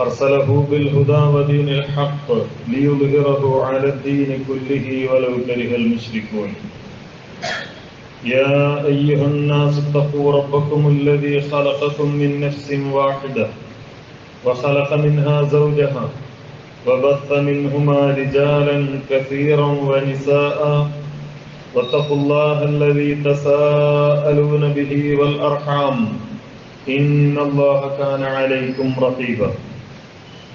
أرسله بالهدى ودين الحق ليظهره على الدين كله ولو كره المشركون. يا أيها الناس اتقوا ربكم الذي خلقكم من نفس واحدة وخلق منها زوجها وبث منهما رجالا كثيرا ونساء. واتقوا الله الذي تساءلون به والأرحام. إن الله كان عليكم رقيبا.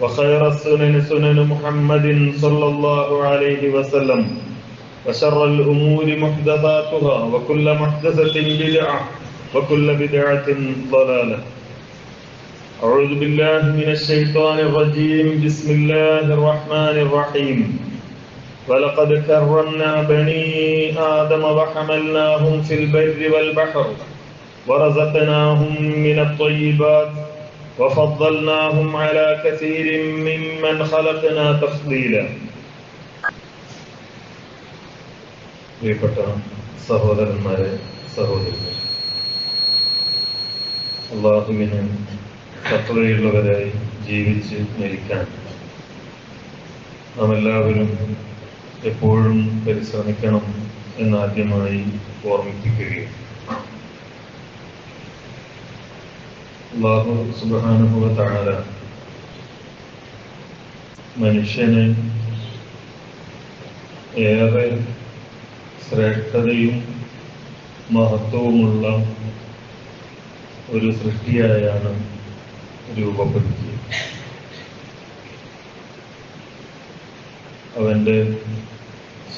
وخير السنن سنن محمد صلى الله عليه وسلم وشر الأمور محدثاتها وكل محدثة بدعة وكل بدعة ضلالة. أعوذ بالله من الشيطان الرجيم. بسم الله الرحمن الرحيم. ولقد كرمنا بني آدم وحملناهم في البر والبحر ورزقناهم من الطيبات وفضلناهم على كثير ممن خلقنا تفضيلا പ്രിയപ്പെട്ട സഹോദരന്മാരെ സഹോദരിമാരെ അള്ളാഹുവിന് തത്വയുള്ളവരായി ജീവിച്ച് മരിക്കാൻ നാം എല്ലാവരും എപ്പോഴും പരിശ്രമിക്കണം എന്നാദ്യമായി ഓർമ്മിപ്പിക്കുകയും അള്ളാഹു സുബാനുഭവ താഴ മനുഷ്യന് ഏറെ ശ്രേഷ്ഠതയും മഹത്വവുമുള്ള ഒരു സൃഷ്ടിയായാണ് രൂപപ്പെടുത്തിയത്. അവന്റെ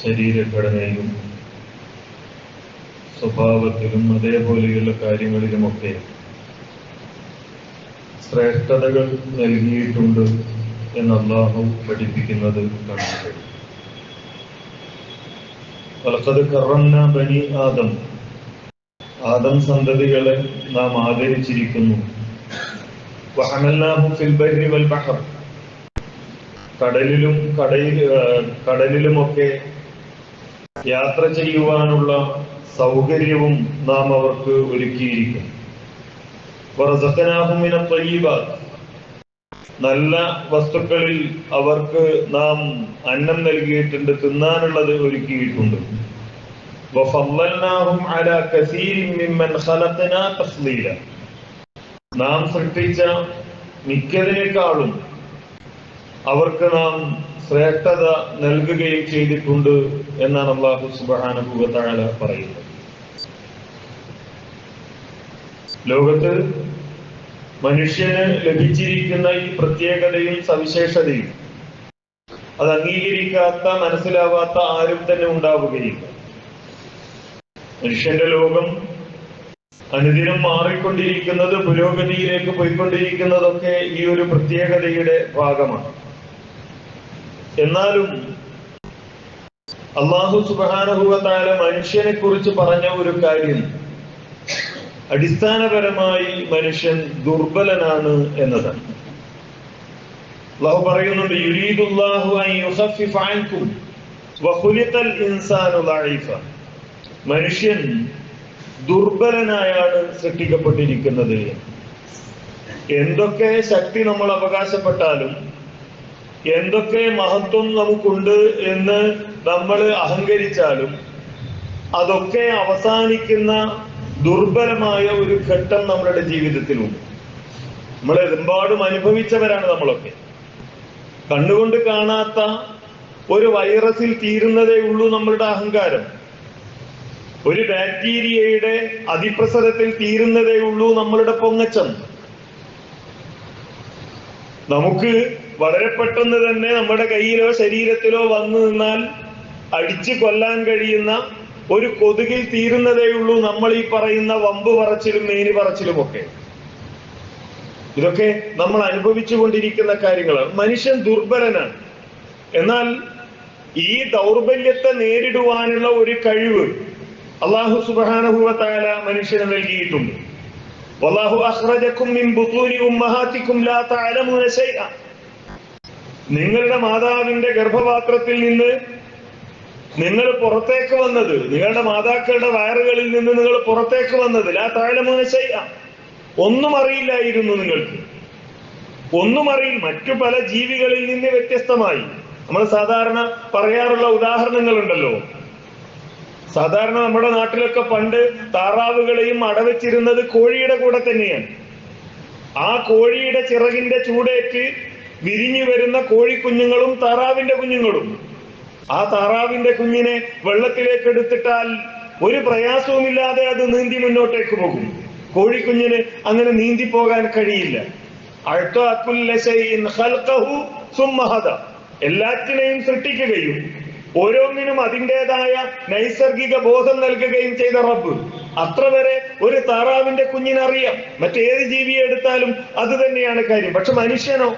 ശരീരഘടനയിലും സ്വഭാവത്തിലും അതേപോലെയുള്ള കാര്യങ്ങളിലുമൊക്കെ ശ്രേഷ്ഠതകൾ നൽകിയിട്ടുണ്ട് എന്ന് അള്ളാഹു പഠിപ്പിക്കുന്നത് വളർത്തത് കറന്ന ബനി ആദം. ആദം സന്തതികളെ നാം ആദരിച്ചിരിക്കുന്നു. കടലിലും കടയിൽ കടലിലുമൊക്കെ യാത്ര ചെയ്യുവാനുള്ള സൗകര്യവും നാം അവർക്ക് ഒരുക്കിയിരിക്കും നല്ല വസ്തുക്കളിൽ അവർക്ക് നാം അന്നം നൽകിയിട്ടുണ്ട് തിന്നാനുള്ളത് ഒരുക്കിയിട്ടുണ്ട്. നാം സൃഷ്ടിച്ച മിക്കതിനേക്കാളും അവർക്ക് നാം ശ്രേഷ്ഠത നൽകുകയും ചെയ്തിട്ടുണ്ട് എന്നാണ് അള്ളാഹു സുബാനുഭവത്താഴ പറയുന്നത്. ലോകത്ത് മനുഷ്യന് ലഭിച്ചിരിക്കുന്ന ഈ പ്രത്യേകതയും സവിശേഷതയും അത് അംഗീകരിക്കാത്ത മനസ്സിലാവാത്ത ആരും തന്നെ ഉണ്ടാവുകയില്ല. മനുഷ്യന്റെ ലോകം അനുദിനം മാറിക്കൊണ്ടിരിക്കുന്നത് പുരോഗതിയിലേക്ക് പോയിക്കൊണ്ടിരിക്കുന്നതൊക്കെ ഈ ഒരു പ്രത്യേകതയുടെ ഭാഗമാണ്. എന്നാലും അള്ളാഹു സുബാനുഭവത്താല മനുഷ്യനെ കുറിച്ച് പറഞ്ഞ ഒരു കാര്യം അടിസ്ഥാനപരമായി മനുഷ്യൻ ദുർബലനാണ് എന്നതാണ് അള്ളാഹു പറയുന്നുണ്ട് യുരീദുല്ലാഹു മനുഷ്യൻ ദുർബലനായാണ് സൃഷ്ടിക്കപ്പെട്ടിരിക്കുന്നത്. എന്തൊക്കെ ശക്തി നമ്മൾ അവകാശപ്പെട്ടാലും എന്തൊക്കെ മഹത്വം നമുക്കുണ്ട് എന്ന് നമ്മൾ അഹങ്കരിച്ചാലും അതൊക്കെ അവസാനിക്കുന്ന ദുർബലമായ ഒരു ഘട്ടം നമ്മളുടെ ജീവിതത്തിലുണ്ട്. നമ്മൾ എമ്പാടും അനുഭവിച്ചവരാണ് നമ്മളൊക്കെ. കണ്ണുകൊണ്ട് കാണാത്ത ഒരു വൈറസിൽ തീരുന്നതേ ഉള്ളൂ നമ്മളുടെ അഹങ്കാരം. ഒരു ബാക്ടീരിയയുടെ അതിപ്രസരത്തിൽ തീരുന്നതേ ഉള്ളൂ നമ്മളുടെ പൊങ്ങച്ചം. നമുക്ക് വളരെ പെട്ടെന്ന് തന്നെ നമ്മുടെ കയ്യിലോ ശരീരത്തിലോ വന്നു നിന്നാൽ അടിച്ചു കൊല്ലാൻ കഴിയുന്ന ഒരു കൊതുകിൽ തീരുന്നതേ ഉള്ളൂ നമ്മൾ ഈ പറയുന്ന വമ്പ് പറച്ചിലും മേനി പറച്ചിലും ഒക്കെ. ഇതൊക്കെ നമ്മൾ അനുഭവിച്ചു കൊണ്ടിരിക്കുന്ന കാര്യങ്ങളാണ്. മനുഷ്യൻ ദുർബലനാണ്. എന്നാൽ ഈ ദൗർബല്യത്തെ നേരിടുവാനുള്ള ഒരു കഴിവ് അള്ളാഹു സുബാനുഭവത്തായ മനുഷ്യന് നൽകിയിട്ടുണ്ട്. വല്ലാഹു ലാ നിങ്ങളുടെ മാതാവിന്റെ ഗർഭപാത്രത്തിൽ നിന്ന് നിങ്ങൾ പുറത്തേക്ക് വന്നത് നിങ്ങളുടെ മാതാക്കളുടെ വയറുകളിൽ നിന്ന് നിങ്ങൾ പുറത്തേക്ക് വന്നത് ലാ തഅലമൂന ചെയ്യാം ഒന്നും അറിയില്ലായിരുന്നു നിങ്ങൾക്ക്. ഒന്നും അറിയിൽ മറ്റു പല ജീവികളിൽ നിന്ന് വ്യത്യസ്തമായി. നമ്മൾ സാധാരണ പറയാറുള്ള ഉദാഹരണങ്ങളുണ്ടല്ലോ. സാധാരണ നമ്മുടെ നാട്ടിലൊക്കെ പണ്ട് താറാവുകളെയും അടവച്ചിരുന്നത് കോഴിയുടെ കൂടെ തന്നെയാണ്. ആ കോഴിയുടെ ചിറകിന്റെ ചൂടേറ്റ് വിരിഞ്ഞു വരുന്ന കോഴിക്കുഞ്ഞുങ്ങളും താറാവിന്റെ കുഞ്ഞുങ്ങളും. ആ താറാവിന്റെ കുഞ്ഞിനെ വെള്ളത്തിലേക്ക് എടുത്തിട്ടാൽ ഒരു പ്രയാസവുമില്ലാതെ അത് നീന്തി മുന്നോട്ടേക്ക് പോകും. കോഴിക്കുഞ്ഞിന് അങ്ങനെ നീന്തി പോകാൻ കഴിയില്ല. എല്ലാറ്റിനെയും സൃഷ്ടിക്കുകയും ഓരോന്നിനും അതിന്റെതായ നൈസർഗിക ബോധം നൽകുകയും ചെയ്ത റബ്ബ്. അത്ര വരെ ഒരു താറാവിന്റെ കുഞ്ഞിനറിയാം. മറ്റേത് ജീവിയെ എടുത്താലും അത് തന്നെയാണ് കാര്യം. പക്ഷെ മനുഷ്യനോ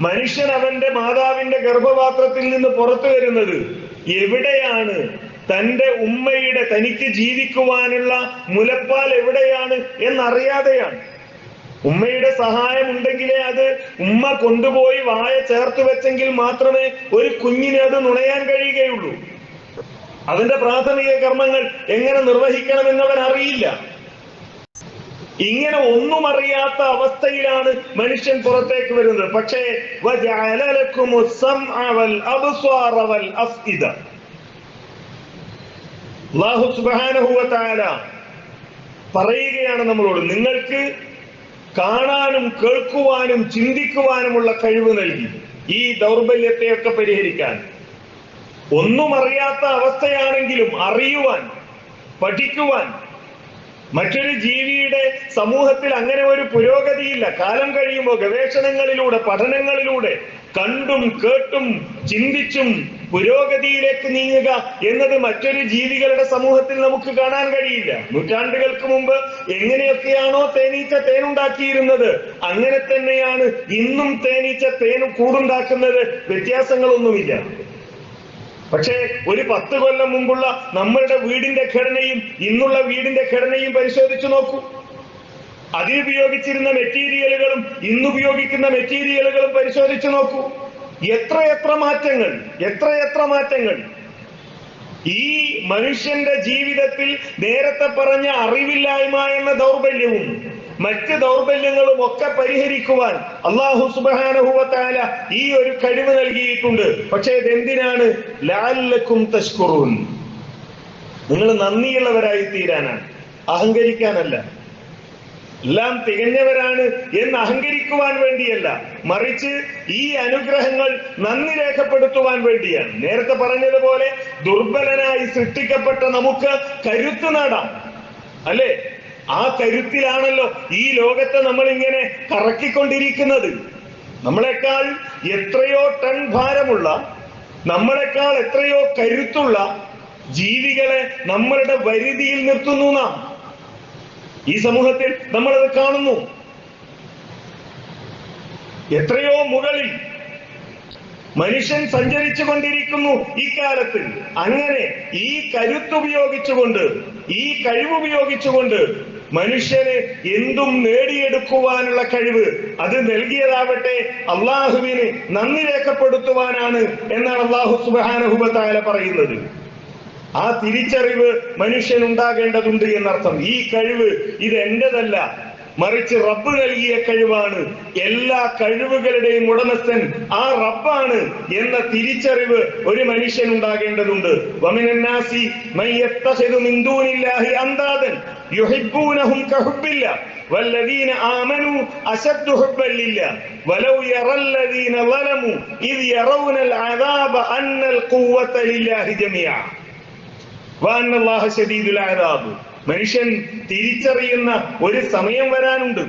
മനുഷ്യൻ അവന്റെ മാതാവിന്റെ ഗർഭപാത്രത്തിൽ നിന്ന് പുറത്തു വരുന്നത് എവിടെയാണ്? തന്റെ ഉമ്മയുടെ തനിക്ക് ജീവിക്കുവാനുള്ള മുലപ്പാൽ എവിടെയാണ് എന്നറിയാതെയാണ്. ഉമ്മയുടെ സഹായം ഉണ്ടെങ്കിലേ അത് ഉമ്മ കൊണ്ടുപോയി വായ ചേർത്ത് വെച്ചെങ്കിൽ മാത്രമേ ഒരു കുഞ്ഞിന് അത് നുണയാൻ കഴിയുകയുള്ളൂ. അതിന്റെ പ്രാഥമിക കർമ്മങ്ങൾ എങ്ങനെ നിർവഹിക്കണമെന്നവൻ അറിയില്ല. ഇങ്ങനെ ഒന്നും അറിയാത്ത അവസ്ഥയിലാണ് മനുഷ്യൻ പുറത്തേക്ക് വരുന്നത്. പക്ഷേ പറയുകയാണ് നമ്മളോട് നിങ്ങൾക്ക് കാണാനും കേൾക്കുവാനും ചിന്തിക്കുവാനുമുള്ള കഴിവ് നൽകി. ഈ ദൗർബല്യത്തെയൊക്കെ പരിഹരിക്കാൻ. ഒന്നും അറിയാത്ത അവസ്ഥയാണെങ്കിലും അറിയുവാൻ പഠിക്കുവാൻ മറ്റൊരു ജീവിയുടെ സമൂഹത്തിൽ അങ്ങനെ ഒരു പുരോഗതിയില്ല. കാലം കഴിയുമ്പോൾ ഗവേഷണങ്ങളിലൂടെ പഠനങ്ങളിലൂടെ കണ്ടും കേട്ടും ചിന്തിച്ചും പുരോഗതിയിലേക്ക് നീങ്ങുക എന്നത് മറ്റൊരു ജീവികളുടെ സമൂഹത്തിൽ നമുക്ക് കാണാൻ കഴിയില്ല. നൂറ്റാണ്ടുകൾക്ക് മുമ്പ് എങ്ങനെയൊക്കെയാണോ തേനീച്ച തേനുണ്ടാക്കിയിരുന്നത് അങ്ങനെ തന്നെയാണ് ഇന്നും തേനീച്ച തേൻ കൂടുണ്ടാക്കുന്നത്. വ്യത്യാസങ്ങളൊന്നുമില്ല. പക്ഷേ ഒരു പത്ത് കൊല്ലം മുമ്പുള്ള നമ്മളുടെ വീടിന്റെ ഘടനയും ഇന്നുള്ള വീടിന്റെ ഘടനയും പരിശോധിച്ചു നോക്കൂ. അതിൽ ഉപയോഗിച്ചിരുന്ന മെറ്റീരിയലുകളും ഇന്നുപയോഗിക്കുന്ന മെറ്റീരിയലുകളും പരിശോധിച്ചു നോക്കൂ. എത്ര എത്ര മാറ്റങ്ങൾ എത്ര എത്ര മാറ്റങ്ങൾ. ഈ മനുഷ്യന്റെ ജീവിതത്തിൽ നേരത്തെ പറഞ്ഞ അറിവില്ലായ്മ എന്ന ദൗർബല്യവും മറ്റ് ദൗർബല്യങ്ങളും ഒക്കെ പരിഹരിക്കുവാൻ അള്ളാഹു സുബാനഹുവത്താല ഈ ഒരു കഴിവ് നൽകിയിട്ടുണ്ട്. പക്ഷേ ഇതെന്തിനാണ്? ലാലക്കും തഷ്കുറൂൻ നിങ്ങൾ നന്ദിയുള്ളവരായി തീരാനാണ് അഹങ്കരിക്കാനല്ല. എല്ലാം തികഞ്ഞവരാണ് എന്ന് അഹങ്കരിക്കുവാൻ വേണ്ടിയല്ല. മറിച്ച് ഈ അനുഗ്രഹങ്ങൾ നന്ദി രേഖപ്പെടുത്തുവാൻ വേണ്ടിയാണ്. നേരത്തെ പറഞ്ഞതുപോലെ ദുർബലനായി സൃഷ്ടിക്കപ്പെട്ട നമുക്ക് കരുത്ത് നേടാം. അല്ലേ? ആ കരുത്തിലാണല്ലോ ഈ ലോകത്തെ നമ്മൾ ഇങ്ങനെ കറക്കിക്കൊണ്ടിരിക്കുന്നത്. നമ്മളെക്കാൾ എത്രയോ ടൺ ഭാരമുള്ള നമ്മളെക്കാൾ എത്രയോ കരുത്തുള്ള ജീവികളെ നമ്മളുടെ വരുതിയിൽ നിർത്തുന്നു നാം. ഈ സമൂഹത്തിൽ നമ്മളത് കാണുന്നു. എത്രയോ മുകളിൽ മനുഷ്യൻ സഞ്ചരിച്ചു കൊണ്ടിരിക്കുന്നു ഈ കാലത്ത്. അങ്ങനെ ഈ കരുത്തുപയോഗിച്ചുകൊണ്ട് ഈ കഴിവുപയോഗിച്ചുകൊണ്ട് മനുഷ്യന് എന്തും നേടിയെടുക്കുവാനുള്ള കഴിവ് അത് നൽകിയതാവട്ടെ അള്ളാഹുവിന് നന്ദി രേഖപ്പെടുത്തുവാനാണ് എന്നാണ് അള്ളാഹു സുബാനഹുബത്തായ പറയുന്നത്. ആ തിരിച്ചറിവ് മനുഷ്യൻ ഉണ്ടാകേണ്ടതുണ്ട് എന്നർത്ഥം. ഈ കഴിവ് ഇത് എന്റേതല്ല മറിച്ച് റബ്ബ് നൽകിയ കഴിവാണ്. എല്ലാ കഴിവുകളുടെയും ഉടമസ്ഥൻ ആ റബ്ബാണ് എന്ന തിരിച്ചറിവ് ഒരു മനുഷ്യൻ ഉണ്ടാകേണ്ടതുണ്ട് വമിനാസി മൈ യത്തഖിദു മിൻ ദൂനില്ലാഹി അന്താദൻ يحبونهم كحب الله والذين آمنوا أشد حبا لله ولو يرى الذين ظلموا إذ يرون العذاب أن القوة لله جميعا وأن الله شديد العذاب മനുഷ്യൻ തിരിച്ചറിയുന്ന ഒരു സമയം വരാനുണ്ട്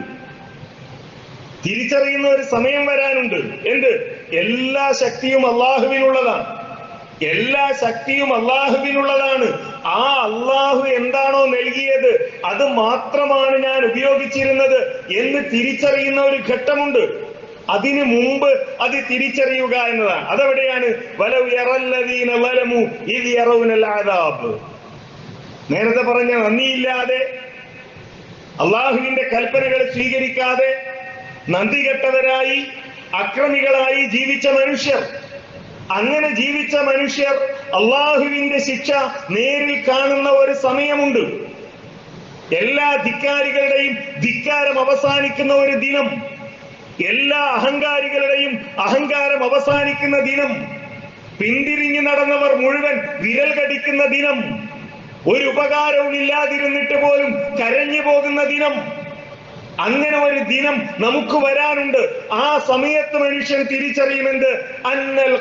തിരിച്ചറിയുന്ന ഒരു സമയം വരാനുണ്ട് എന്ത് എല്ലാ ശക്തിയും അള്ളാഹുവിനുള്ളതാണ് എല്ലാ ശക്തിയും അള്ളാഹുവിനുള്ളതാണ് ആ അള്ളാഹു എന്താണോ നൽകിയത് അത് മാത്രമാണ് ഞാൻ ഉപയോഗിച്ചിരുന്നത് എന്ന് തിരിച്ചറിയുന്ന ഒരു ഘട്ടമുണ്ട്. അതിനു മുമ്പ് അത് തിരിച്ചറിയുക എന്നതാണ്. അതെവിടെയാണ്? നേരത്തെ പറഞ്ഞ നന്ദിയില്ലാതെ അള്ളാഹുവിന്റെ കൽപ്പനകൾ സ്വീകരിക്കാതെ നന്ദി കെട്ടവരായി അക്രമികളായി ജീവിച്ച മനുഷ്യർ അങ്ങനെ ജീവിച്ച മനുഷ്യർ അള്ളാഹുവിന്റെ ശിക്ഷ നേരിൽ കാണുന്ന ഒരു സമയമുണ്ട്. എല്ലാ ധിക്കാരികളുടെയും ധിക്കാരം അവസാനിക്കുന്ന ഒരു ദിനം. എല്ലാ അഹങ്കാരികളുടെയും അഹങ്കാരം അവസാനിക്കുന്ന ദിനം. പിന്തിരിഞ്ഞു നടന്നവർ മുഴുവൻ വിരൽ കടിക്കുന്ന ദിനം. ഒരു ഉപകാരവും ഇല്ലാതിരുന്നിട്ട് പോലും കരഞ്ഞു പോകുന്ന ദിനം. അങ്ങനെ ഒരു ദിനം നമുക്ക് വരാനുണ്ട്. ആ സമയത്ത് മനുഷ്യൻ തിരിച്ചറിയുമെന്ത്? അന്നൽ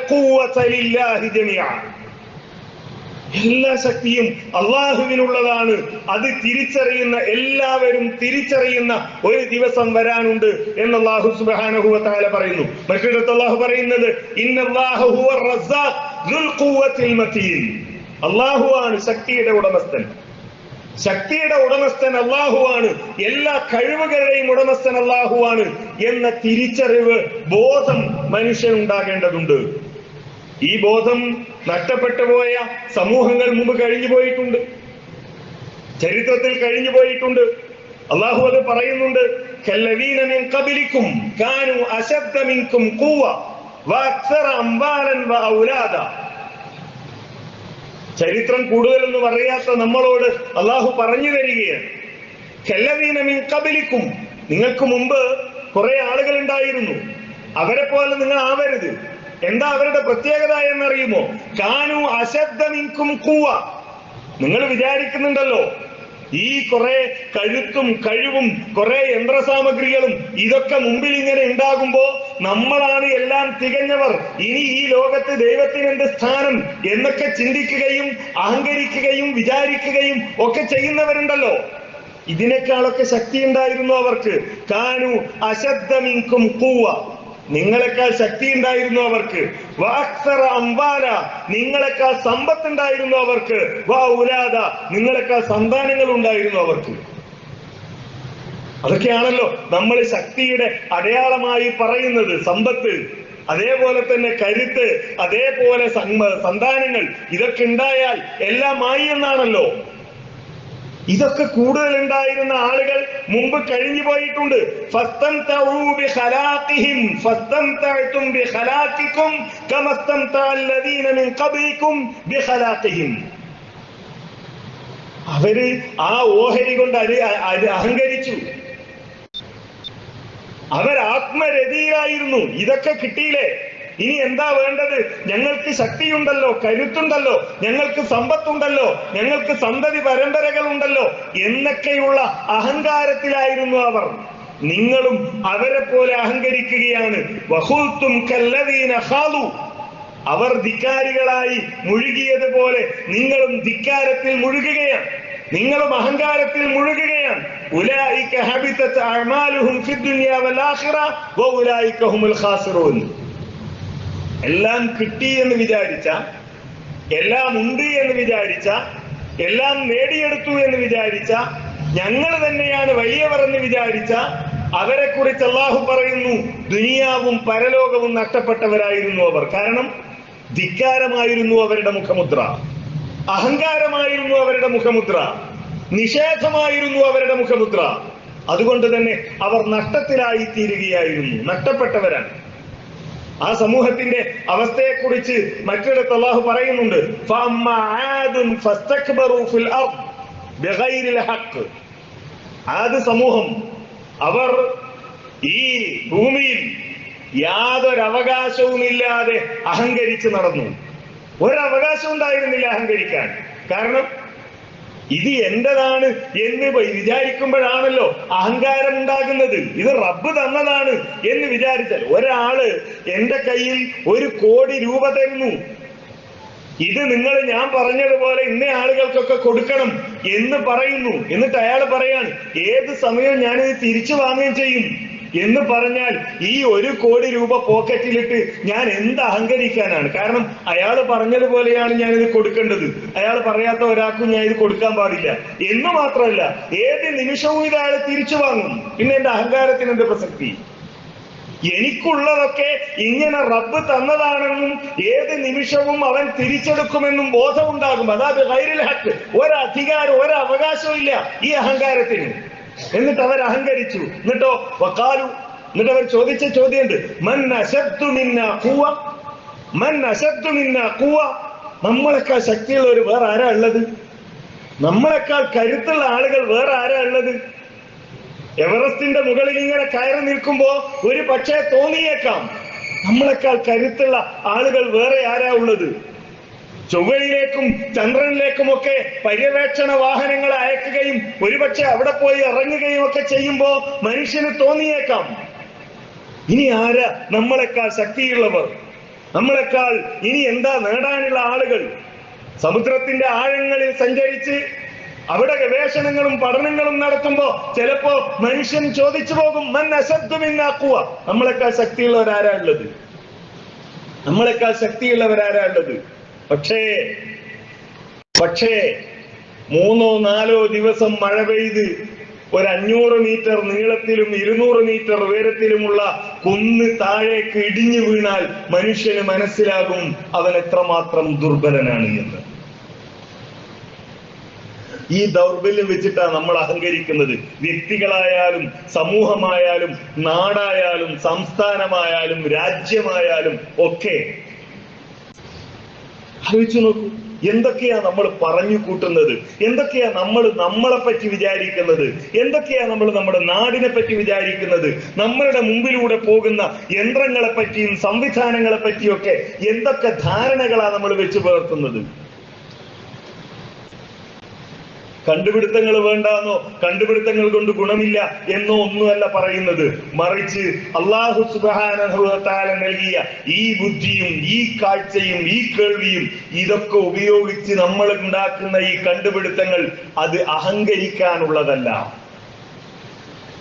എല്ലാ ശക്തിയും അള്ളാഹുവിനുള്ളതാണ്. അത് തിരിച്ചറിയുന്ന എല്ലാവരും തിരിച്ചറിയുന്ന ഒരു ദിവസം വരാനുണ്ട് എന്ന് അള്ളാഹു സുബ്ഹാനഹു വ പറയുന്നു. മറ്റൊരിടത്ത് അള്ളാഹു പറയുന്നത് അള്ളാഹു ആണ് ശക്തിയുടെ ഉടമസ്ഥൻ. ശക്തിയുടെ ഉടമസ്ഥൻ അള്ളാഹുവാണ് എല്ലാ കഴിവുകളുടെയും ഉടമസ്ഥൻ അള്ളാഹുവാണ് എന്ന തിരിച്ചറിവ് ബോധം മനുഷ്യൻ ഉണ്ടാകേണ്ടതുണ്ട് ഈ ബോധം നഷ്ടപ്പെട്ടു പോയ സമൂഹങ്ങൾ മുമ്പ് കഴിഞ്ഞു പോയിട്ടുണ്ട്. ചരിത്രത്തിൽ കഴിഞ്ഞു പോയിട്ടുണ്ട്. അള്ളാഹു അത് പറയുന്നുണ്ട് ചരിത്രം കൂടുതലൊന്നും അറിയാത്ത നമ്മളോട് അള്ളാഹു പറഞ്ഞു തരികയാണ്. കബലിക്കും നിങ്ങൾക്ക് മുമ്പ് കുറെ ആളുകൾ ഉണ്ടായിരുന്നു അവരെ പോലെ നിങ്ങൾ ആവരുത്. എന്താ അവരുടെ പ്രത്യേകത എന്നറിയുമോ? കാനു അശബ്ദ നിങ്ങൾ വിചാരിക്കുന്നുണ്ടല്ലോ ഈ കുറെ കഴുത്തും കഴിവും കുറെ യന്ത്രസാമഗ്രികളും ഇതൊക്കെ മുമ്പിൽ ഇങ്ങനെ ഉണ്ടാകുമ്പോ നമ്മളാണ് എല്ലാം തികഞ്ഞവർ. ഇനി ഈ ലോകത്ത് ദൈവത്തിന് എന്ത് സ്ഥാനം എന്നൊക്കെ ചിന്തിക്കുകയും അഹങ്കരിക്കുകയും വിചാരിക്കുകയും ഒക്കെ ചെയ്യുന്നവരുണ്ടല്ലോ. ഇതിനേക്കാളൊക്കെ ശക്തി ഉണ്ടായിരുന്നു അവർക്ക്. കാനു അശബ്ദമിങ്കും കൂവ. നിങ്ങളെക്കാൾ ശക്തി ഉണ്ടായിരുന്നു അവർക്ക് അംബാല നിങ്ങളെക്കാൾ സമ്പത്ത് ഉണ്ടായിരുന്നു അവർക്ക്. വാ ഉലാദ നിങ്ങളെക്കാൾ സന്താനങ്ങൾ ഉണ്ടായിരുന്നു അവർക്ക്. അതൊക്കെയാണല്ലോ നമ്മൾ ശക്തിയുടെ അടയാളമായി പറയുന്നത്. സമ്പത്ത് അതേപോലെ തന്നെ കരുത്ത് അതേപോലെ സന്താനങ്ങൾ ഇതൊക്കെ ഉണ്ടായാൽ എല്ലാമായി എന്നാണല്ലോ. ഇതൊക്കെ കൂടുതൽ ഉണ്ടായിരുന്ന ആളുകൾ മുമ്പ് കഴിഞ്ഞു പോയിട്ടുണ്ട്. അവർ ആ ഓഹരി കൊണ്ട് അഹങ്കരിച്ചു. അവർ ആത്മരതിയിലായിരുന്നു ഇതൊക്കെ കിട്ടിയില്ലേ? ഇനി എന്താ വേണ്ടത്? ഞങ്ങൾക്ക് ശക്തിയുണ്ടല്ലോ കരുത്തുണ്ടല്ലോ ഞങ്ങൾക്ക് സമ്പത്തുണ്ടല്ലോ ഞങ്ങൾക്ക് സന്തതി പരമ്പരകളുണ്ടല്ലോ എന്നൊക്കെയുള്ള അഹങ്കാരത്തിലായിരുന്നു അവർ. നിങ്ങളും അവരെ പോലെ അഹങ്കരിക്കുകയാണ്. വഹൂത്തും അവർ ധിക്കാരികളായി മുഴുകിയതുപോലെ നിങ്ങളും ധിക്കാരത്തിൽ മുഴുകുകയാണ്. നിങ്ങളും അഹങ്കാരത്തിൽ മുഴുകുകയാണ്. ഉലായിക്ക ഹബിതത് അഅമാലുഹും ഫിദ്ദുനിയ ഹുമുൽ ഖാസിറൂൻ. എല്ലാം കിട്ടി എന്ന് വിചാരിച്ച എല്ലാം ഉണ്ട് എന്ന് വിചാരിച്ച എല്ലാം നേടിയെടുത്തു എന്ന് വിചാരിച്ച ഞങ്ങൾ തന്നെയാണ് വലിയവർ എന്ന് വിചാരിച്ച അവരെ കുറിച്ച് അള്ളാഹു പറയുന്നു ദുനിയാവും പരലോകവും നഷ്ടപ്പെട്ടവരായിരുന്നു അവർ. കാരണം ധിക്കാരമായിരുന്നു അവരുടെ മുഖമുദ്ര. അഹങ്കാരമായിരുന്നു അവരുടെ മുഖമുദ്ര. നിഷേധമായിരുന്നു അവരുടെ മുഖമുദ്ര. അതുകൊണ്ട് തന്നെ അവർ നഷ്ടത്തിലായി തീരുകയായിരുന്നു നഷ്ടപ്പെട്ടവരാണ്. ആ സമൂഹത്തിന്റെ അവസ്ഥയെ കുറിച്ച് മറ്റിടത്ത് അള്ളാഹു പറയുന്നുണ്ട്. ആദ് സമൂഹം അവർ ഈ ഭൂമിയിൽ യാതൊരു അവകാശവുമില്ലാതെ അഹങ്കരിച്ച് നടന്നു. ഒരവകാശം ഉണ്ടായിരുന്നില്ല അഹങ്കരിക്കാൻ. കാരണം ഇത് എന്റേതാണ് എന്ന് വിചാരിക്കുമ്പോഴാണല്ലോ അഹങ്കാരം ഉണ്ടാകുന്നത്. ഇത് റബ്ബ് തന്നതാണ് എന്ന് വിചാരിച്ചാൽ ഒരാൾ എന്റെ കയ്യിൽ ഒരു കോടി രൂപ തരുന്നു. ഇത് നിങ്ങൾ ഞാൻ പറഞ്ഞതുപോലെ ഇന്ന ആളുകൾക്കൊക്കെ കൊടുക്കണം എന്ന് പറയുന്നു. എന്നിട്ട് അയാൾ പറയാണ് ഏത് സമയവും ഞാനിത് തിരിച്ചു വാങ്ങുകയും ചെയ്യും? എന്ന് പറഞ്ഞാൽ ഈ ഒരു കോടി രൂപ പോക്കറ്റിലിട്ട് ഞാൻ എന്ത് അഹങ്കരിക്കാനാണ്? കാരണം അയാൾ പറഞ്ഞതുപോലെയാണ് ഞാൻ ഇത് കൊടുക്കേണ്ടത്. അയാൾ പറയാത്ത ഒരാൾക്കും ഞാൻ ഇത് കൊടുക്കാൻ പാടില്ല. എന്ന് മാത്രമല്ല ഏത് നിമിഷവും ഇത് അയാൾ തിരിച്ചു വാങ്ങും. പിന്നെ എന്റെ അഹങ്കാരത്തിന് എന്റെ പ്രസക്തി? എനിക്കുള്ളതൊക്കെ ഇങ്ങനെ റബ്ബ് തന്നതാണെന്നും ഏത് നിമിഷവും അവൻ തിരിച്ചെടുക്കുമെന്നും ബോധമുണ്ടാകും. അതാ ഗൈറിൽ ഹക്ക് ഒരധികാരം ഒരവകാശവും ഇല്ല ഈ അഹങ്കാരത്തിന്. എന്നിട്ട് അവർ അഹങ്കരിച്ചു. എന്നിട്ടോ വക്കാലു എന്നിട്ട് അവർ ചോദിച്ച ചോദ്യമുണ്ട്. മൻ അശബ്ദു മൻ കൂവ നമ്മളെക്കാൾ ശക്തിയുള്ള ഒരു വേറെ ആരാ ഉള്ളത്? നമ്മളെക്കാൾ കരുത്തുള്ള ആളുകൾ വേറെ ആരാ ഉള്ളത്? എവറസ്റ്റിന്റെ മുകളിൽ ഇങ്ങനെ കയറി നിൽക്കുമ്പോ ഒരു പക്ഷേ തോന്നിയേക്കാം. നമ്മളെക്കാൾ കരുത്തുള്ള ആളുകൾ വേറെ ആരാ ഉള്ളത്? ചൊവ്വയിലേക്കും ചന്ദ്രനിലേക്കും ഒക്കെ പര്യവേക്ഷണ വാഹനങ്ങൾ അയക്കുകയും ഒരുപക്ഷെ അവിടെ പോയി ഇറങ്ങുകയും ഒക്കെ ചെയ്യുമ്പോ മനുഷ്യന് തോന്നിയേക്കാം. ഇനി ആരാ നമ്മളെക്കാൾ ശക്തിയുള്ളവർ? നമ്മളെക്കാൾ ഇനി എന്താ നേടാനുള്ള ആളുകൾ? സമുദ്രത്തിന്റെ ആഴങ്ങളിൽ സഞ്ചരിച്ച് അവിടെ ഗവേഷണങ്ങളും പഠനങ്ങളും നടത്തുമ്പോ ചിലപ്പോ മനുഷ്യൻ ചോദിച്ചു പോകും മൻ അശബ്ദമിന്നാക്കുക നമ്മളെക്കാൾ ശക്തിയുള്ളവരാരാ ഉള്ളത്? നമ്മളെക്കാൾ ശക്തിയുള്ളവരാരാ ഉള്ളത്? പക്ഷേ പക്ഷേ മൂന്നോ നാലോ ദിവസം മഴ പെയ്ത് ഒരു അഞ്ഞൂറ് മീറ്റർ നീളത്തിലും ഇരുന്നൂറ് മീറ്റർ ഉയരത്തിലുമുള്ള കുന്ന് താഴേക്ക് ഇടിഞ്ഞു വീണാൽ മനുഷ്യന് മനസ്സിലാകും അവൻ എത്രമാത്രം ദുർബലനാണ് എന്ന്. ഈ ദൗർബല്യം വെച്ചിട്ടാണ് നമ്മൾ അഹങ്കരിക്കുന്നത്. വ്യക്തികളായാലും സമൂഹമായാലും നാടായാലും സംസ്ഥാനമായാലും രാജ്യമായാലും ഒക്കെ ആലോചിച്ചു നോക്കൂ. എന്തൊക്കെയാ നമ്മൾ പറഞ്ഞു കൂട്ടുന്നത്? എന്തൊക്കെയാ നമ്മൾ നമ്മളെ പറ്റി വിചാരിക്കുന്നത്? എന്തൊക്കെയാ നമ്മൾ നമ്മുടെ നാടിനെ പറ്റി വിചാരിക്കുന്നത്? നമ്മളുടെ മുമ്പിലൂടെ പോകുന്ന യന്ത്രങ്ങളെ പറ്റിയും സംവിധാനങ്ങളെ പറ്റിയൊക്കെ എന്തൊക്കെ ധാരണകളാ നമ്മൾ വെച്ച് പുലർത്തുന്നത്? കണ്ടുപിടുത്തങ്ങൾ വേണ്ടാന്നോ കണ്ടുപിടുത്തങ്ങൾ കൊണ്ട് ഗുണമില്ല എന്നോ ഒന്നുമല്ല പറയുന്നത്. മറിച്ച് അള്ളാഹു സുബാന നൽകിയ ഈ ബുദ്ധിയും ഈ കാഴ്ചയും ഈ കേൾവിയും ഇതൊക്കെ ഉപയോഗിച്ച് നമ്മൾ ഉണ്ടാക്കുന്ന ഈ കണ്ടുപിടുത്തങ്ങൾ അത് അഹങ്കരിക്കാനുള്ളതല്ല.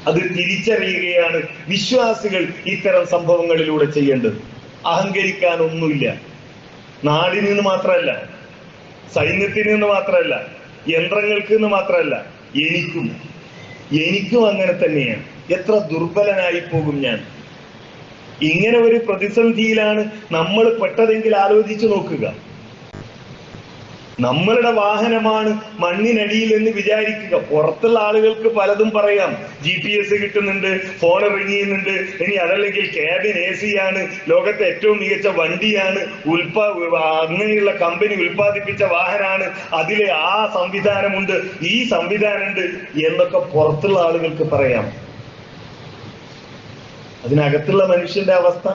അത് തിരിച്ചറിയുകയാണ് വിശ്വാസികൾ ഇത്തരം സംഭവങ്ങളിലൂടെ ചെയ്യേണ്ടത്. അഹങ്കരിക്കാനൊന്നുമില്ല. നാടിൽ നിന്ന് മാത്രമല്ല സൈന്യത്തിൽ നിന്ന് മാത്രമല്ല യന്ത്രങ്ങൾക്ക് എന്ന് മാത്രമല്ല എനിക്കും. എനിക്കും അങ്ങനെ തന്നെയാണ്. എത്ര ദുർബലനായി പോകും ഞാൻ. ഇങ്ങനെ ഒരു പ്രതിസന്ധിയിലാണ് നമ്മൾ പെട്ടതെങ്കിൽ ആലോചിച്ചു നോക്കുക. നമ്മളുടെ വാഹനമാണ് മണ്ണിനടിയിൽ എന്ന് വിചാരിക്കുക. പുറത്തുള്ള ആളുകൾക്ക് പലതും പറയാം. ജി പി എസ് കിട്ടുന്നുണ്ട് ഫോൺ റിങ് ചെയ്യുന്നുണ്ട്. ഇനി അതല്ലെങ്കിൽ ക്യാബിൻ എ സി ആണ്. ലോകത്തെ ഏറ്റവും മികച്ച വണ്ടിയാണ്. ഉൽപാ അങ്ങനെയുള്ള കമ്പനി ഉൽപ്പാദിപ്പിച്ച വാഹനമാണ് അതിലെ ആ സംവിധാനമുണ്ട്. ഈ സംവിധാനമുണ്ട് എന്നൊക്കെ പുറത്തുള്ള ആളുകൾക്ക് പറയാം. അതിനകത്തുള്ള മനുഷ്യന്റെ അവസ്ഥ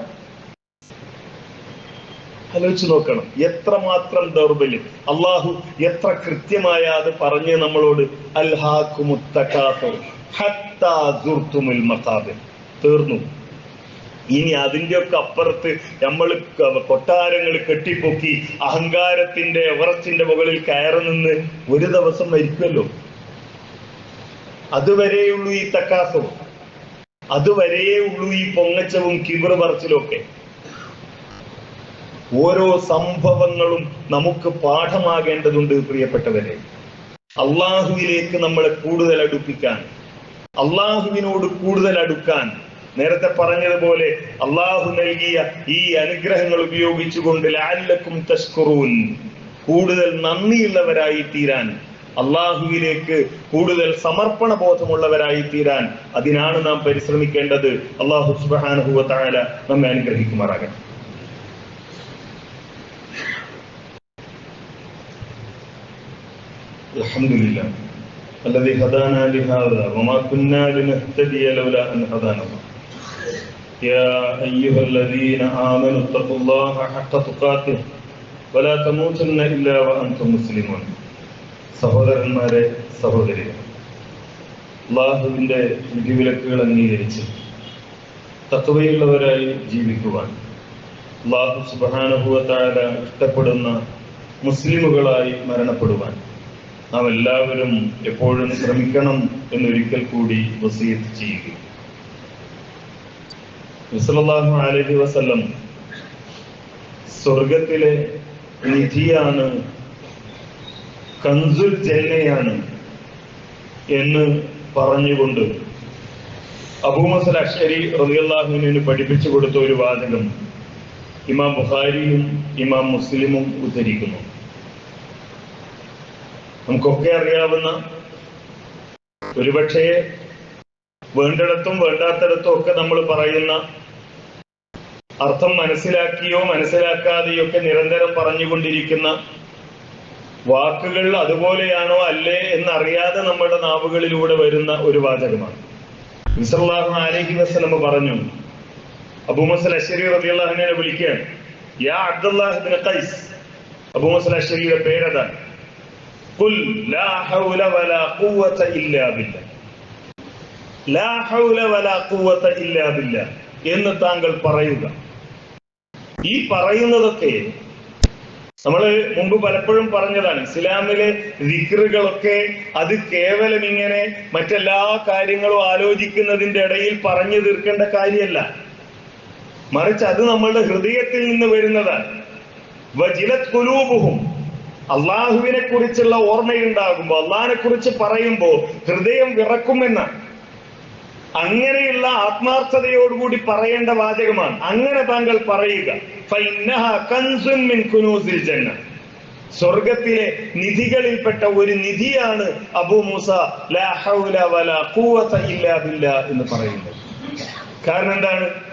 ആലോചിച്ച് നോക്കണം. എത്രമാത്രം ദൗർബല്യം. അള്ളാഹു എത്ര കൃത്യമായ അത് പറഞ്ഞ് നമ്മളോട് തീർന്നു. ഇനി അതിന്റെ ഒക്കെ അപ്പുറത്ത് നമ്മൾ കൊട്ടാരങ്ങൾ കെട്ടിപ്പൊക്കി അഹങ്കാരത്തിന്റെ എവറസ്റ്റിന്റെ മുകളിൽ കയറി നിന്ന് ഒരു ദിവസം മരിക്കുമല്ലോ. അതുവരെയുള്ളൂ ഈ തക്കാസവും അതുവരെയേ ഉള്ളൂ ഈ പൊങ്ങച്ചവും കിബിറ് പറച്ചിലും ഒക്കെ. ഓരോ സംഭവങ്ങളും നമുക്ക് പാഠമാകേണ്ടതുണ്ട് പ്രിയപ്പെട്ടവരെ. അള്ളാഹുവിലേക്ക് നമ്മളെ കൂടുതൽ അടുപ്പിക്കാൻ അള്ളാഹുവിനോട് കൂടുതൽ അടുക്കാൻ. നേരത്തെ പറഞ്ഞതുപോലെ അള്ളാഹു നൽകിയ ഈ അനുഗ്രഹങ്ങൾ ഉപയോഗിച്ചുകൊണ്ട് ലാലക്കും തസ്കുറൂൻ. കൂടുതൽ നന്ദിയുള്ളവരായി തീരാൻ അള്ളാഹുവിലേക്ക് കൂടുതൽ സമർപ്പണ ബോധമുള്ളവരായി തീരാൻ അതിനാണ് നാം പരിശ്രമിക്കേണ്ടത്. അള്ളാഹു സുബാനുഭവ താഴ നമ്മെ അനുഗ്രഹിക്കുമാറാകട്ടെ. الحمد لله الذي هدانا لهذا وما كنا لنهتدي لولا ان هدانا الله يا ايها الذين امنوا اتقوا الله حق تقاته ولا تموتن الا وانتم مسلمون സഹോദരന്മാരെ സഹോദരി അള്ളാഹുവിന്റെ വിധിവിലക്കുകൾ അംഗീകരിച്ച് തത്വയുള്ളവരായി ജീവിക്കുവാൻ അള്ളാഹു സുബാനുഭവത്തായ ഇഷ്ടപ്പെടുന്ന മുസ്ലിമുകളായി മരണപ്പെടുവാൻ നാം എല്ലാവരും എപ്പോഴും ശ്രമിക്കണം എന്നൊരിക്കൽ കൂടി വസീത്ത് ചെയ്യുക മുസലാഹു അലൈഹി വസല്ലം സ്വർഗത്തിലെ നിധിയാണ് കൻസുൽ ജന്നയാണ് എന്ന് പറഞ്ഞുകൊണ്ട് അബൂമസൽ അക്ഷരി റബിയല്ലാഹുവിന് പഠിപ്പിച്ചു കൊടുത്ത ഒരു വാചകം ഇമാം ബുഖാരിയും ഇമാം മുസ്ലിമും ഉദ്ധരിക്കുന്നു. നമുക്കൊക്കെ അറിയാവുന്ന ഒരുപക്ഷെ വേണ്ടിടത്തും വേണ്ടാത്തിടത്തും ഒക്കെ നമ്മൾ പറയുന്ന അർത്ഥം മനസ്സിലാക്കിയോ മനസ്സിലാക്കാതെയോ ഒക്കെ നിരന്തരം പറഞ്ഞുകൊണ്ടിരിക്കുന്ന വാക്കുകൾ അതുപോലെയാണോ അല്ലേ എന്നറിയാതെ നമ്മുടെ നാവുകളിലൂടെ വരുന്ന ഒരു വാചകമാണ്. മിസല്ലാഹു അലൈഹി വസല്ലം പറഞ്ഞു അബൂമസൽ അഷരി റബിയുള്ള വിളിക്കുകയാണ് യാ അബ്ദുല്ലാഹിബിൻ ഖൈസ്. അബൂമസൽ അഷരിയുടെ പേരതാണ്. ഖുൽ لا حول ولا قوة إلا بالله. ലാ ഹൗല വലാ ഖുവത ഇല്ലാ ബില്ലാ എന്ന് താങ്കൾ പറയുക. ഈ പറയുന്നതൊക്കെ നമ്മൾ മുമ്പ് പലപ്പോഴും പറഞ്ഞതാണ്. ഇസ്ലാമിലെ വിക്രുകളൊക്കെ അത് കേവലം ഇങ്ങനെ മറ്റെല്ലാ കാര്യങ്ങളും ആലോചിക്കുന്നതിന്റെ ഇടയിൽ പറഞ്ഞു തീർക്കേണ്ട കാര്യമല്ല. മറിച്ച് അത് നമ്മളുടെ ഹൃദയത്തിൽ നിന്ന് വരുന്നതാണ്. വജിലത് അള്ളാഹുവിനെ കുറിച്ചുള്ള ഓർമ്മയുണ്ടാകുമ്പോൾ അള്ളാഹിനെ കുറിച്ച് പറയുമ്പോൾ ഹൃദയം വിറക്കുമെന്ന അങ്ങനെയുള്ള ആത്മാർത്ഥതയോടുകൂടി പറയേണ്ട വാചകമാണ്. അങ്ങനെ താങ്കൾ പറയുക. സ്വർഗത്തിലെ നിധികളിൽപ്പെട്ട ഒരു നിധിയാണ് അബൂ മൂസ എന്ന് പറയുന്നത്. കാരണം എന്താണ്?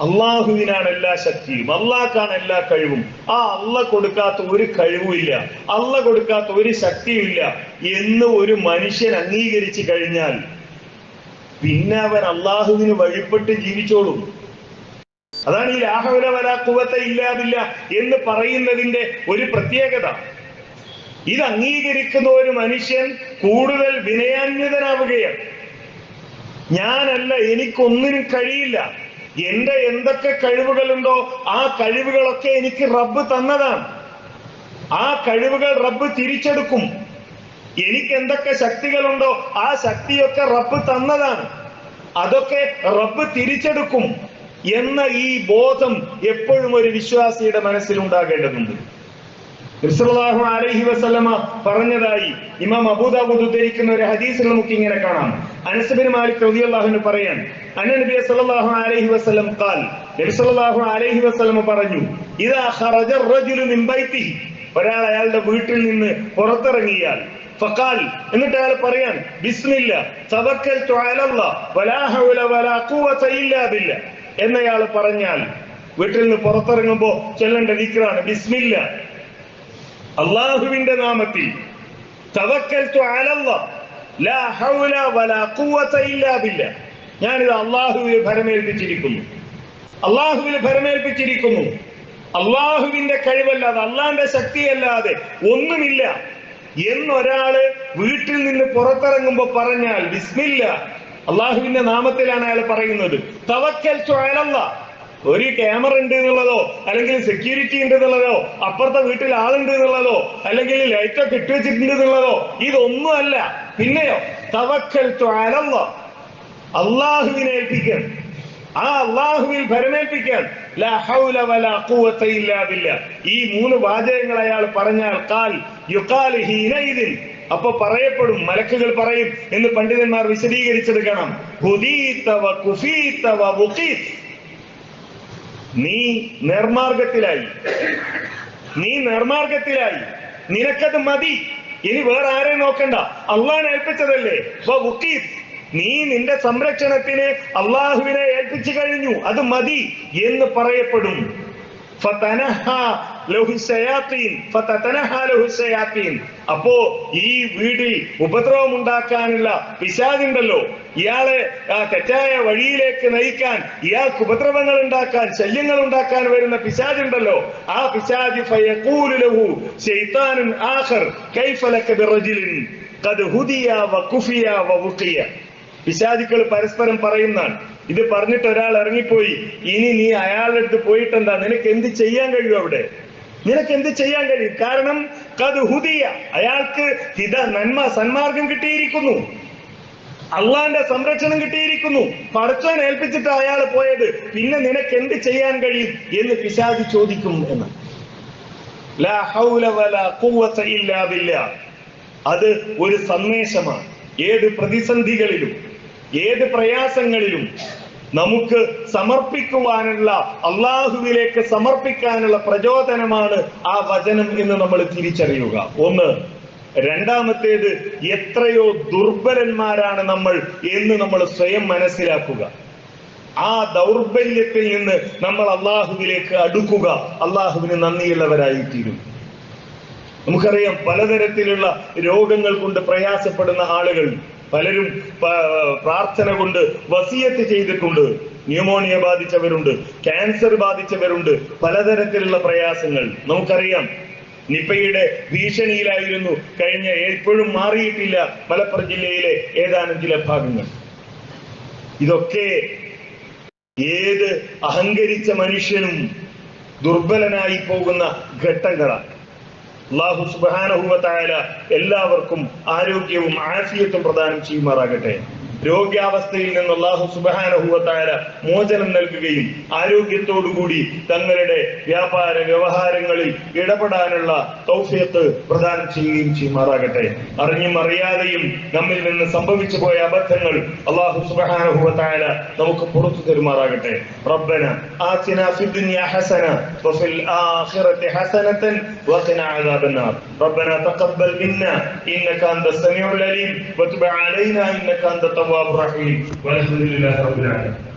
അള്ളാഹുവിനാണ് എല്ലാ ശക്തിയും അള്ളാഹ്ക്കാണ് എല്ലാ കഴിവും. ആ അള്ള കൊടുക്കാത്ത ഒരു കഴിവുമില്ല അള്ള കൊടുക്കാത്ത ഒരു ശക്തിയുമില്ല എന്ന് ഒരു മനുഷ്യൻ അംഗീകരിച്ചു കഴിഞ്ഞാൽ പിന്നെ അവൻ അള്ളാഹുവിന് വഴിപ്പെട്ട് ജീവിച്ചോളും. അതാണ് ഈ ലാഹവല വല കുവത്ത ഇല്ലാതില്ല എന്ന് പറയുന്നതിന്റെ ഒരു പ്രത്യേകത. ഇത് അംഗീകരിക്കുന്ന ഒരു മനുഷ്യൻ കൂടുതൽ വിനയാന്വിതനാവുകയാണ്. ഞാനല്ല എനിക്കൊന്നിനും കഴിയില്ല. എന്റെ എന്തൊക്കെ കഴിവുകളുണ്ടോ ആ കഴിവുകളൊക്കെ എനിക്ക് റബ്ബ് തന്നതാണ്. ആ കഴിവുകൾ റബ്ബ് തിരിച്ചെടുക്കും. എനിക്ക് എന്തൊക്കെ ശക്തികളുണ്ടോ ആ ശക്തിയൊക്കെ റബ്ബ് തന്നതാണ്. അതൊക്കെ റബ്ബ് തിരിച്ചെടുക്കും എന്ന ഈ ബോധം എപ്പോഴും ഒരു വിശ്വാസിയുടെ മനസ്സിൽ റിസലാഹു അലൈഹി വസല്ലമ പറഞ്ഞതായി ഇമാം അബൂദാബൂദ് ഉദ്ധരിക്കുന്ന ഒരു ഹദീസിൽ നമുക്ക് ഇങ്ങനെ കാണാം. അനസബിൻ മാലിക് റളിയല്ലാഹുവിന് പറയാൻ നബി സല്ലല്ലാഹു അലൈഹി വസല്ലം അലൈഹി വസല്ലം പറഞ്ഞു ഇദാ ഖറജ മിൻ ഒരാൾ അയാളുടെ വീട്ടിൽ നിന്ന് പുറത്തിറങ്ങിയാൽ ഫഖാൽ. എന്നിട്ട് അയാൾ പറയാൻ ബിസ്മില്ല തവക്കൽ അലല്ല വലാ വലാ ഖുവത ഇല്ലാ എന്നയാൾ പറഞ്ഞാൽ വീട്ടിൽ നിന്ന് പുറത്തിറങ്ങുമ്പോൾ ചൊല്ലേണ്ട വിക്രാണ് ബിസ്മില്ല. ഇല്ലാ നാമത്തിൽ ഞാനിത് അള്ളാഹുവിൽ ഭരമേൽപ്പിച്ചിരിക്കുന്നു. അള്ളാഹുവിൽ ഭരമേൽപ്പിച്ചിരിക്കുന്നു. അള്ളാഹുവിന്റെ കഴിവല്ലാതെ അള്ളാന്റെ ശക്തിയല്ലാതെ ഒന്നുമില്ല. എന്നൊരാൾ വീട്ടിൽ നിന്ന് പുറത്തിറങ്ങുമ്പോ പറഞ്ഞാൽ വിസ്മില്ല അള്ളാഹുവിന്റെ നാമത്തിലാണ് അയാൾ പറയുന്നത് തവക്കൽ ഒരു ക്യാമറ ഉണ്ട് എന്നുള്ളതോ അല്ലെങ്കിൽ സെക്യൂരിറ്റി ഉണ്ട് എന്നുള്ളതോ അപ്പുറത്തെ വീട്ടിൽ ആളുണ്ട് എന്നുള്ളതോ അല്ലെങ്കിൽ ലൈറ്റൊക്കെ ഇട്ട് വെച്ചിട്ടുണ്ട് എന്നുള്ളതോ ഇതൊന്നുമല്ല പിന്നെയോ തവക്കൽ അള്ളാഹുവിനെ ഏൽപ്പിക്കാൻ. ആ അള്ളാഹുവിൽ ഭരമേൽപ്പിക്കാൻ. ഈ മൂന്ന് വാചകങ്ങൾ അയാൾ പറഞ്ഞാൽ കാൽ ഹീനയിദിൻ അപ്പൊ പറയപ്പെടും മലക്കുകൾ പറയും എന്ന് പണ്ഡിതന്മാർ വിശദീകരിച്ചത് കാണാം ഹുദീത വ കുഫീത വ വുഖീത് നീ നേർമാർഗത്തിലായി. നീ നേർമാർഗത്തിലായി. നിനക്കത് മതി. ഇനി വേറെ ആരെ നോക്കണ്ട. അള്ളാഹ് ഏൽപ്പിച്ചതല്ലേ? നീ നിന്റെ സംരക്ഷണത്തിന് അള്ളാഹുവിനെ ഏൽപ്പിച്ചു കഴിഞ്ഞു. അത് മതി എന്ന് പറയപ്പെടും. അപ്പോ ഈ വീട്ടിൽ ഉപദ്രവം ഉണ്ടാക്കാനുള്ള പിശാചുണ്ടല്ലോ. ഇയാളെ ആ തെറ്റായ വഴിയിലേക്ക് നയിക്കാൻ ഇയാൾക്ക് ഉപദ്രവങ്ങൾ ഉണ്ടാക്കാൻ ശല്യങ്ങൾ ഉണ്ടാക്കാൻ വരുന്ന പിശാചുണ്ടല്ലോ. ആ പിശാജ് പിശാചുക്കൾ പരസ്പരം പറയുന്നതാണ്. ഇത് പറഞ്ഞിട്ട് ഒരാൾ ഇറങ്ങിപ്പോയി. ഇനി നീ അയാളുടെ അടുത്ത് പോയിട്ടെന്താ? നിനക്ക് എന്ത് ചെയ്യാൻ കഴിയും അവിടെ? നിനക്ക് എന്ത് ചെയ്യാൻ കഴിയും? കാരണം കത് ഹുദിയ. അയാൾക്ക് ഹിത നന്മ സന്മാർഗം കിട്ടിയിരിക്കുന്നു. അള്ളാന്റെ സംരക്ഷണം കിട്ടിയിരിക്കുന്നു. പടച്ചോൻ ഏൽപ്പിച്ചിട്ട് അയാൾ പോയത്. പിന്നെ നിനക്ക് എന്ത് ചെയ്യാൻ കഴിയും എന്ന് പിശാദി ചോദിക്കും എന്ന്. അത് ഒരു സന്ദേശമാണ്. ഏത് പ്രതിസന്ധികളിലും ഏത് പ്രയാസങ്ങളിലും നമുക്ക് സമർപ്പിക്കുവാനുള്ള അള്ളാഹുവിലേക്ക് സമർപ്പിക്കാനുള്ള പ്രചോദനമാണ് ആ വചനം എന്ന് നമ്മൾ തിരിച്ചറിയുക. ഒന്ന് രണ്ടാമത്തേത് എത്രയോ ദുർബലന്മാരാണ് നമ്മൾ എന്ന് നമ്മൾ സ്വയം മനസ്സിലാക്കുക. ആ ദൗർബല്യത്തിൽ നിന്ന് നമ്മൾ അള്ളാഹുവിലേക്ക് അടുക്കുക. അള്ളാഹുവിന് നന്ദിയുള്ളവരായി തീരും നമുക്കറിയാം പലതരത്തിലുള്ള രോഗങ്ങൾ കൊണ്ട് പ്രയാസപ്പെടുന്ന ആളുകൾ പലരും പ്രാർത്ഥന കൊണ്ട് വസിയത്ത് ചെയ്തിട്ടുണ്ട്. ന്യൂമോണിയ ബാധിച്ചവരുണ്ട്. ക്യാൻസർ ബാധിച്ചവരുണ്ട്. പലതരത്തിലുള്ള പ്രയാസങ്ങൾ. നമുക്കറിയാം. നിപ്പയുടെ ഭീഷണിയിലായിരുന്നു കഴിഞ്ഞ എപ്പോഴും മാറിയിട്ടില്ല മലപ്പുറം ജില്ലയിലെ ഏതാനും ചില ഭാഗങ്ങൾ. ഇതൊക്കെ ഏത് അഹങ്കരിച്ച മനുഷ്യനും ദുർബലനായി പോകുന്ന ഘട്ടങ്ങളാണ്. അള്ളാഹു സുബാനഹുവത്തായ എല്ലാവർക്കും ആരോഗ്യവും ആഫിയത്തും പ്രദാനം ചെയ്യുമാറാകട്ടെ. രോഗ്യാവസ്ഥയിൽ നിന്ന് അള്ളാഹു സുബാനഹുവത്തായ മോചനം നൽകുകയും ആരോഗ്യത്തോടുകൂടി തങ്ങളുടെ വ്യാപാര വ്യവഹാരങ്ങളിൽ ഇടപെടാനുള്ള തൗഫിയത്ത് പ്രദാനം ചെയ്യുകയും ചെയ്യുമാറാകട്ടെ അറിഞ്ഞും അറിയാതെയും നമ്മിൽ നിന്ന് സംഭവിച്ചു പോയ അബദ്ധങ്ങൾ അള്ളാഹു സുബാനഹുവത്തായ നമുക്ക് പുറത്തു തരുമാറാകട്ടെ റബ്ബന آتنا في الدنيا حسنة وفي الآخرة حسنة وقنا عذاب النار ربنا تقبل منا إنك أنت السميع العليم وتب علينا إنك أنت التواب الرحيم والحمد لله رب العالمين.